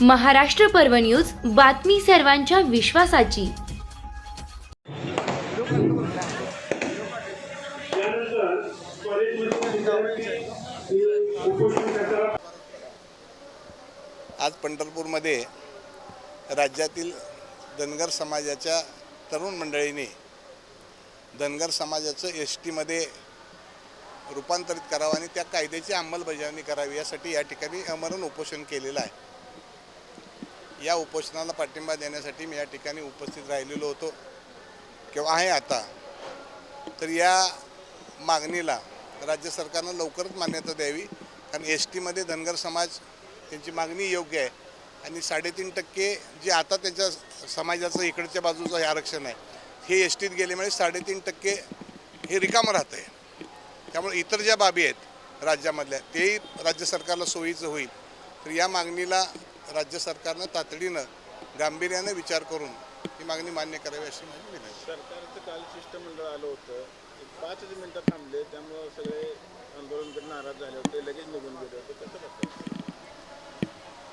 महाराष्ट्र पर्व न्यूज बातमी सर्वांच्या विश्वासाची. आज पंढरपूरमध्ये राज्यातील धनगर समाजाच्या तरुण मंडळीने धनगर समाजाचं एस टीमध्ये रूपांतरित करावं आणि त्या कायद्याची अंमलबजावणी करावी यासाठी या ठिकाणी अमरण उपोषण केलेलं आहे. या उपोषणाला पाठिंबा देण्यासाठी मी या ठिकाणी उपस्थित राहिलेलो होतो. किंवा आहे आता. तर या मागणीला राज्य सरकारनं लवकरच मान्यता द्यावी. कारण एस टीमध्ये धनगर समाज त्यांची मागणी योग्य आहे. आणि साडेतीन टक्के जे आता त्यांच्या समाजाचं इकडच्या बाजूचं हे आरक्षण आहे हे एस टीत गेल्यामुळे साडेतीन टक्के हे रिकामं राहतं आहे. त्यामुळे इतर ज्या बाबी आहेत राज्यामधल्या तेही राज्य सरकारला सोयीचं होईल. तर या मागणीला राज्य सरकारनं तातडीनं गांभीर्यानं विचार करून ही मागणी मान्य करावी अशी माझी विनंती सरकारचं काल शिष्टमंडळ आलं होतं. पाचच मिनिटं थांबले त्यामुळं सगळे आंदोलनकरी नाराज झाले होते लगेच निघून गेले होते. कसं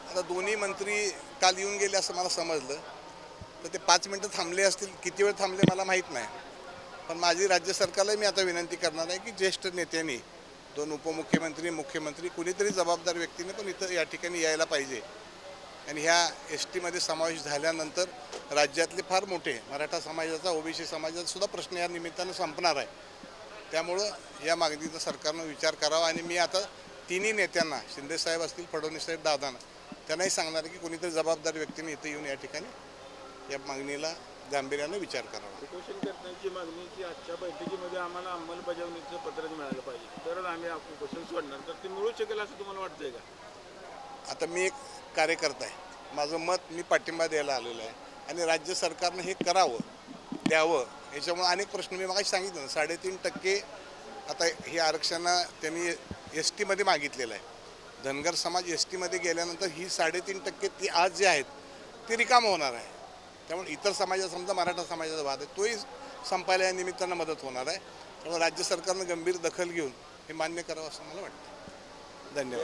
आता दोन्ही मंत्री काल येऊन गेले असं मला समजलं. तर ते पाच मिनटं थांबले असतील किती वेळ थांबले मला माहीत नाही. पण माझी राज्य सरकारला मी आता विनंती करणार आहे की ज्येष्ठ नेत्यांनी दोन उपमुख्यमंत्री मुख्यमंत्री कुणीतरी जबाबदार व्यक्तीने पण इथं या ठिकाणी यायला पाहिजे. आणि ह्या एस टीमध्ये समावेश झाल्यानंतर राज्यातले फार मोठे मराठा समाजाचा ओबीसी समाजाचा सुद्धा प्रश्न या निमित्तानं संपणार आहे. त्यामुळं या मागणीचा सरकारनं विचार करावा आणि मी आता तिन्ही नेत्यांना शिंदेसाहेब असतील फडणवीस साहेब दादांना त्यांनाही सांगणार आहे की कोणीतरी जबाबदार व्यक्तीने इथं येऊन या ठिकाणी या मागणीला गांभीर्यानं विचार करावा. उपोषण करण्याची मागणी की आजच्या बैठकीमध्ये आम्हाला अंमलबजावणीचं पत्रच मिळालं पाहिजे. तरच आम्ही उपोषण सोडणार. तर ते मिळू शकेल असं तुम्हाला वाटतंय का? आता मी एक कार्यकर्ता आहे. माझं मत मी पाठिंबा द्यायला आलेलं आहे. आणि राज्य सरकारनं हे करावं द्यावं याच्यामुळे अनेक प्रश्न मी मागाशी सांगितलं. ना साडेतीन टक्के आता हे आरक्षण त्यांनी एस टीमध्ये मागितलेलं आहे. धनगर समाज एस टीमध्ये गेल्यानंतर ही साडेतीन टक्के ती आज जे आहेत ते रिकामं होणार आहे. त्यामुळे इतर समाजा समजा मराठा समाजाचा वाद आहे तोही संपायला या निमित्तानं मदत होणार आहे. त्यामुळे राज्य सरकारनं गंभीर दखल घेऊन हे मान्य करावं असं मला वाटतं. धन्यवाद.